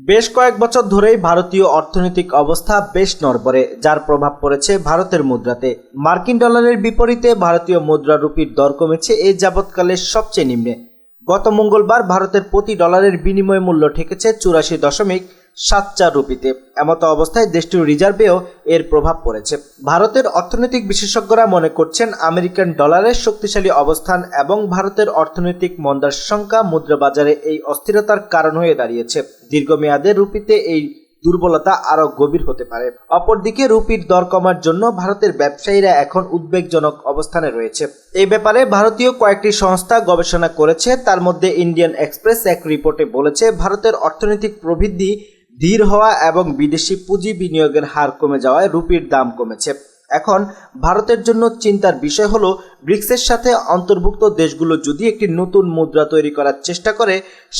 বেশ কয়েক বছর ধরেই ভারতীয় অর্থনৈতিক অবস্থা বেশ নড়বড়ে, যার প্রভাব পড়েছে ভারতের মুদ্রাতে। মার্কিন ডলারের বিপরীতে ভারতীয় মুদ্রা রুপির দর কমেছে এই যাবৎকালের সবচেয়ে নিম্নে। গত মঙ্গলবার ভারতের প্রতি ডলারের বিনিময় মূল্য ঠেকেছে চুরাশি দশমিক সাত চার রুপিতে। এমত অবস্থায় দেশটির রিজার্ভেও এর প্রভাব পড়েছে। ভারতের অর্থনৈতিক বিশেষজ্ঞরা মনে করছেন আমেরিকান ডলারের শক্তিশালী অবস্থান এবং ভারতের অর্থনৈতিক মন্দার সংখ্যা মুদ্রা বাজারে এই অস্থিরতার কারণ হয়ে দাঁড়িয়েছে। দীর্ঘমেয়াদে রুপিতে এই দুর্বলতা আরও গভীর হতে পারে। অপরদিকে রুপির দর কমার জন্য ভারতের ব্যবসায়ীরা এখন উদ্বেগজনক অবস্থানে রয়েছে। এই ব্যাপারে ভারতীয় কয়েকটি সংস্থা গবেষণা করেছে। তার মধ্যে ইন্ডিয়ান এক্সপ্রেস এক রিপোর্টে বলেছে, ভারতের অর্থনৈতিক প্রবৃদ্ধি ধীর হওয়া এবং বিদেশি পুঁজি বিনিয়োগের হার কমে যাওয়ায় রুপির দাম কমেছে। এখন ভারতের জন্য চিন্তার বিষয় হলো, ব্রিক্সের সাথে অন্তর্ভুক্ত দেশগুলো যদি একটি নতুন মুদ্রা তৈরি করার চেষ্টা করে,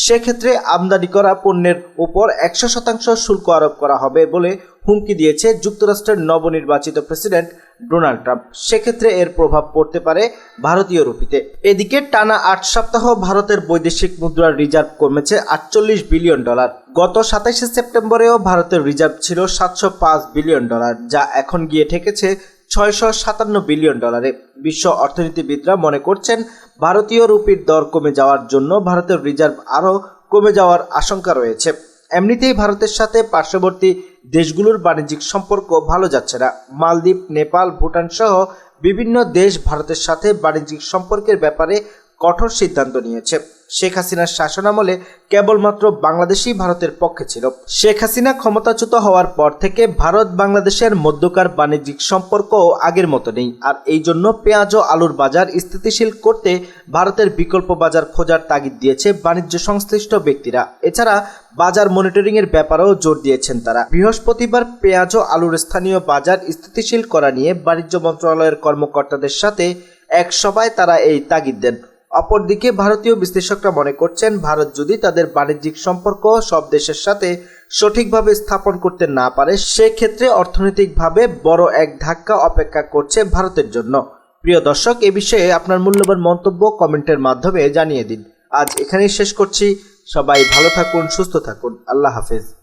সেক্ষেত্রে আমদানি করা পণ্যের উপর একশো শতাংশ শুল্ক আরোপ করা হবে বলে হুমকি দিয়েছে যুক্তরাষ্ট্রের নবনির্বাচিত প্রেসিডেন্ট ডোনাল্ড ট্রাম্প। সেক্ষেত্রে এর প্রভাব পড়তে পারে ভারতীয় রুপিতে। এদিকে টানা আট সপ্তাহ ভারতের বৈদেশিক মুদ্রার রিজার্ভ কমেছে আটচল্লিশ বিলিয়ন ডলার। গত সাতাশে সেপ্টেম্বরেও ভারতের রিজার্ভ ছিল সাতশো পাঁচ বিলিয়ন ডলার, যা এখন গিয়ে ঠেকেছে ছয়শো সাতান্ন বিলিয়ন ডলারে। বিশ্ব অর্থনীতিবিদরা মনে করছেন, ভারতীয় রুপির দর কমে যাওয়ার জন্য ভারতের রিজার্ভ আরও কমে যাওয়ার আশঙ্কা রয়েছে। এমনিতেই ভারতের সাথে পার্শ্ববর্তী দেশগুলোর বাণিজ্যিক সম্পর্ক ভালো যাচ্ছে না। মালদ্বীপ, নেপাল, ভুটান সহ বিভিন্ন দেশ ভারতের সাথে বাণিজ্যিক সম্পর্কের ব্যাপারে কঠোর সিদ্ধান্ত নিয়েছে। শেখ হাসিনার শাসনামলে কেবলমাত্র বাংলাদেশই ভারতের পক্ষে ছিল। শেখ হাসিনা ক্ষমতাচ্যুত হওয়ার পর থেকে ভারত বাংলাদেশের মধ্যকার বাণিজ্যিক সম্পর্ক আগের মতো নেই। আর এই জন্য পেঁয়াজ ও আলুর বাজার স্থিতিশীল করতে ভারতের বিকল্প বাজার খোঁজার তাগিদ দিয়েছে বাণিজ্য সংশ্লিষ্ট ব্যক্তিরা। এছাড়া বাজার মনিটরিং এর ব্যাপারেও জোর দিয়েছেন তারা। বৃহস্পতিবার পেঁয়াজ ও আলুর স্থানীয় বাজার স্থিতিশীল করা নিয়ে বাণিজ্য মন্ত্রণালয়ের কর্মকর্তাদের সাথে এক সভায় তারা এই তাগিদ দেন। অপরদিকে ভারতীয় বিশ্লেষকরা মনে করছেন, ভারত যদি তাদের বাণিজ্যিক সম্পর্ক সব দেশের সাথে সঠিকভাবে স্থাপন করতে না পারে, সেক্ষেত্রে অর্থনৈতিকভাবে বড় এক ধাক্কা অপেক্ষা করছে ভারতের জন্য। প্রিয় দর্শক, এ বিষয়ে আপনার মূল্যবান মন্তব্য কমেন্টের মাধ্যমে জানিয়ে দিন। আজ এখানেই শেষ করছি। সবাই ভালো থাকুন, সুস্থ থাকুন। আল্লাহ হাফেজ।